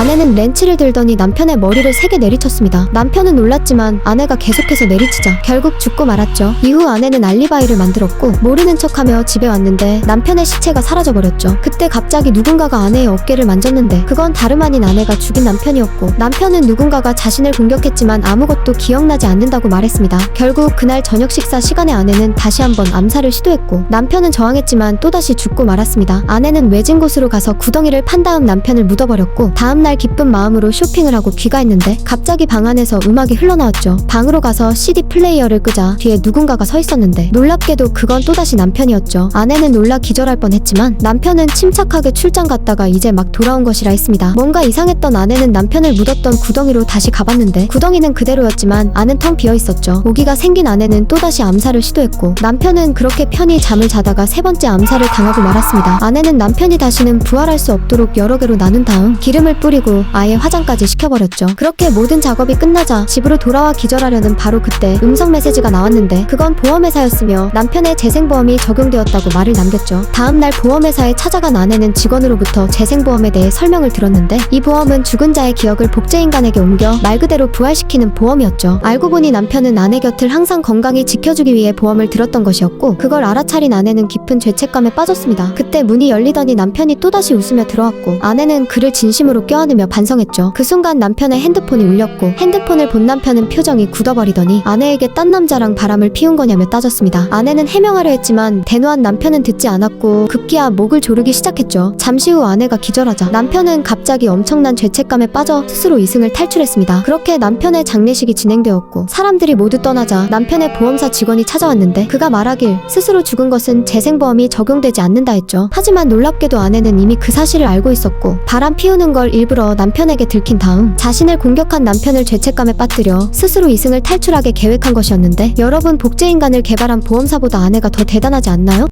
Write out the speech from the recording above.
아내는 렌치를 들더니 남편의 머리를 세게 내리쳤습니다. 남편은 놀랐지만 아내가 계속해서 내리치자 결국 죽고 말았죠. 이후 아내는 알리바이를 만들었고 모르는 척하며 집에 왔는데 남편의 시체가 사라져버렸죠. 그때 갑자기 누군가가 아내의 어깨를 만졌는데 그건 다름 아닌 아내가 죽인 남편이었고 남편은 누군가가 자신을 공격했지만 아무것도 기억나지 않는다고 말했습니다. 결국 그날 저녁 식사 시간에 아내는 다시 한번 암살을 시도했고 남편은 저항했지만 또다시 죽고 말았습니다. 아내는 외진 곳으로 가서 구덩이를 판 다음 남편을 묻어버렸고 다음날 기쁜 마음으로 쇼핑을 하고 귀가했는데 갑자기 방 안에서 음악이 흘러나왔죠. 방으로 가서 CD 플레이어를 끄자 뒤에 누군가가 서 있었는데 놀랍게도 그건 또다시 남편이었죠. 아내는 놀라 기절할 뻔했지만 남편은 침착하게 출장 갔다가 이제 막 돌아온 것이라 했습니다. 뭔가 이상했던 아내는 남편을 묻었던 구덩이로 다시 가봤는데 구덩이는 그대로였지만 안은 텅 비어 있었죠. 오기가 생긴 아내는 또다시 암살을 시도했고 남편은 그렇게 편히 잠을 자다가 세 번째 암살을 당하고 말았습니다. 아내는 남편이 다시는 부활할 수 없도록 여러 개로 나눈 다음 기름을 뿌리고 아예 화장까지 시켜버렸죠. 그렇게 모든 작업이 끝나자 집으로 돌아와 기절하려는 바로 그때 음성 메시지가 나왔는데 그건 보험회사였으며 남편의 재생보험이 적용되었다고 말을 남겼죠. 다음날 보험회사에 찾아간 아내는 직원으로부터 재생보험에 대해 설명을 들었는데 이 보험은 죽은 자의 기억을 복제인간에게 옮겨 말 그대로 부활시키는 보험이었죠. 알고 보니 남편은 아내 곁을 항상 건강히 지켜주기 위해 보험을 들었던 것이었고 그걸 알아차린 아내는 깊은 죄책감에 빠졌습니다. 그때 문이 열리더니 남편이 또다시 웃으며 들어왔고 아내는 그를 진심으로 껴안 으며 반성했죠. 그 순간 남편의 핸드폰이 울렸고 핸드폰을 본 남편은 표정이 굳어버리더니 아내에게 딴 남자랑 바람을 피운 거냐며 따졌습니다. 아내는 해명하려 했지만 대노한 남편은 듣지 않았고 급기야 목을 조르기 시작했죠. 잠시 후 아내가 기절하자 남편은 갑자기 엄청난 죄책감에 빠져 스스로 이승을 탈출했습니다. 그렇게 남편의 장례식이 진행되었고 사람들이 모두 떠나자 남편의 보험사 직원이 찾아왔는데 그가 말하길 스스로 죽은 것은 재생보험이 적용되지 않는다 했죠. 하지만 놀랍게도 아내는 이미 그 사실을 알고 있었고 바람 피우는 걸 일부러 남편에게 들킨 다음 자신을 공격한 남편을 죄책감에 빠뜨려 스스로 이승을 탈출하게 계획한 것이었는데 여러분 복제인간을 개발한 보험사보다 아내가 더 대단하지 않나요?